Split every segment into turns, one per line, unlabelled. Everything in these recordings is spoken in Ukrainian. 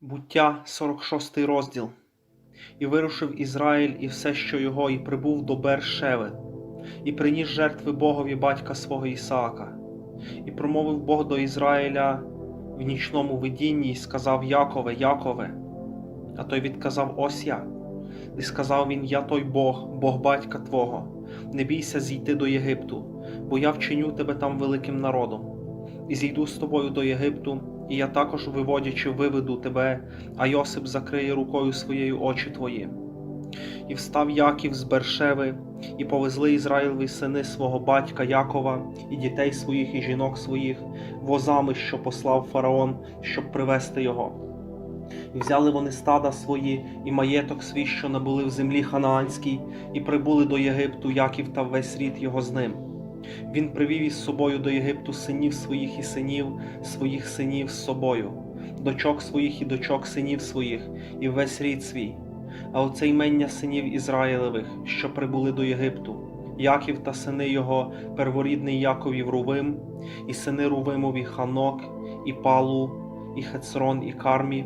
Буття 46 розділ. І вирушив Ізраїль і все, що його, і прибув до Бершеви, і приніс жертви Богові батька свого Ісаака. І промовив Бог до Ізраїля в нічному видінні, і сказав Якове, Якове. А той відказав Ось я. І сказав він: Я той Бог, Бог батька Твого, не бійся зійти до Єгипту, бо я вчиню тебе там великим народом, і зійду з тобою до Єгипту, і я також, виводячи, виведу тебе, а Йосип закриє рукою своєю очі твої. І встав Яків з Бершеви, і повезли Ізраїлеві сини свого батька Якова, і дітей своїх, і жінок своїх, возами, що послав фараон, щоб привести його. І взяли вони стада свої і маєток свій, що набули в землі ханаанській, і прибули до Єгипту Яків та весь рід його з ним. Він привів із собою до Єгипту синів своїх і синів своїх синів з собою, дочок своїх і дочок синів своїх, і весь рід свій. А оце ймення синів Ізраїлевих, що прибули до Єгипту, Яків та сини його, перворідний Яковів Рувим, і сини Рувимові Ханок, і Палу, і Хецрон, і Кармі,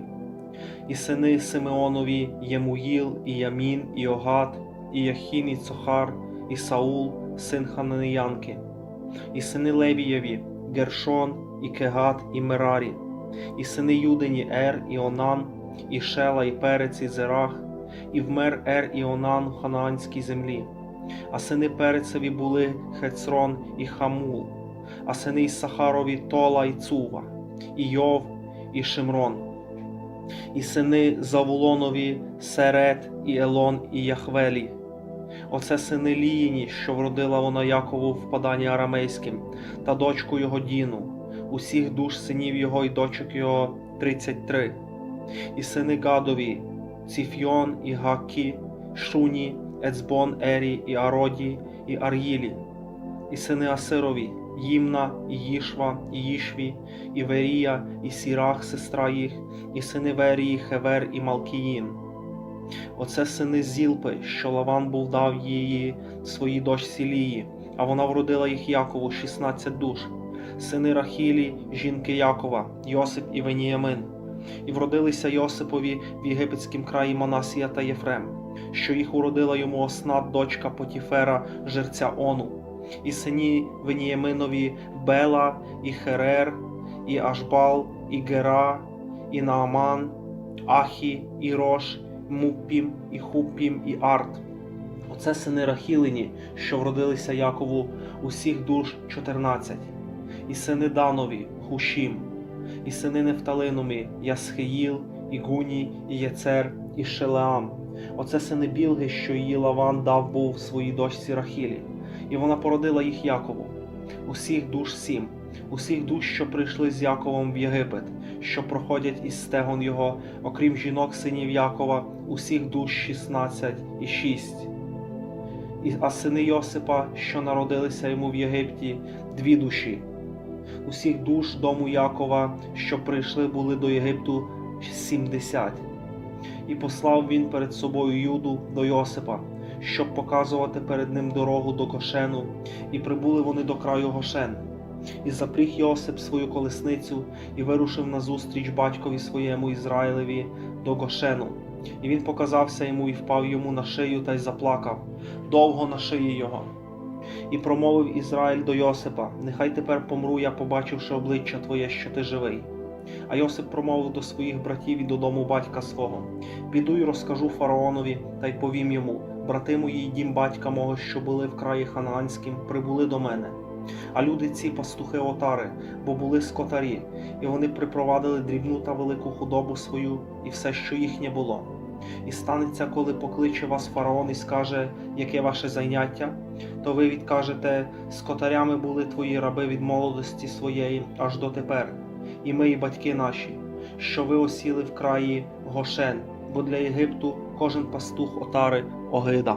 і сини Симеонові Ємуїл, і Ямін, і Огад, і Яхін, і Цохар, і Саул, син Хананіянки, і сини Левієві, Гершон, і Кегат, і Мерарі, і сини Юдині Ер, і Онан, і Шела, і Перець, і Зерах, і вмер Ер і Онан в ханаанській землі. А сини Перецеві були Хецрон і Хамул, а сини Ісахарові Тола і Цува, і Йов, і Шимрон, і сини Завулонові Серет, і Елон, і Яхвелі. Оце сини Ліїні, що вродила вона Якову в паданні арамейським, та дочку його Діну, усіх душ синів його і дочок його тридцять три, і сини Гадові, Ціфйон і Гакі, Шуні, Ецбон, Ері, і Ароді, і Ар'їлі, і сини Асирові, Їмна, і Їшва, і Їшві, і Верія, і Сірах, сестра їх, і сини Верії, Хевер і Малкіїн. Оце сини Зілпи, що Лаван був дав її своїй дочці Лії, а вона вродила їх Якову 16 душ, сини Рахілі, жінки Якова, Йосип і Веніямин. І вродилися Йосипові в єгипетськім краї Манасія та Єфрем, що їх уродила йому Оснат, дочка Потіфера, жерця Ону, і сині Веніяминові Бела, і Херер, і Ашбал, і Гера, і Нааман, Ахі, і Рош, Муппім, і Хуппім, і Арт. Оце сини Рахілині, що вродилися Якову усіх душ 14, і сини Данові, Хушім, і сини Нефталинові, Ясхеїл, і Гуні, і Єцер, і Шелеам. Оце сини Білги, що її Лаван дав був своїй дочці Рахілі, і вона породила їх Якову. Усіх душ сім, усіх душ, що прийшли з Яковом в Єгипет, що проходять із стегон його, окрім жінок синів Якова, усіх душ 16 і 6. А сини Йосипа, що народилися йому в Єгипті, дві душі. Усіх душ дому Якова, що прийшли були до Єгипту 70. І послав він перед собою Юду до Йосипа, щоб показувати перед ним дорогу до Гошену, і прибули вони до краю Гошен. І запріг Йосип свою колесницю і вирушив назустріч батькові своєму Ізраїлеві до Гошену. І він показався йому і впав йому на шию та й заплакав довго на шиї його. І промовив Ізраїль до Йосипа: Нехай тепер помру я, побачивши обличчя Твоє, що ти живий. А Йосип промовив до своїх братів і додому батька свого: Піду й розкажу фараонові та й повім йому: брати мої дім батька мого, що були в краї ханаанським, прибули до мене. А люди ці пастухи отари, бо були скотарі, і вони припровадили дрібну та велику худобу свою і все, що їхнє було. І станеться, коли покличе вас фараон і скаже, яке ваше зайняття, то ви відкажете, скотарями були твої раби від молодості своєї аж дотепер, і ми, і батьки наші, що ви осіли в краї Гошен, бо для Єгипту кожен пастух отари огида.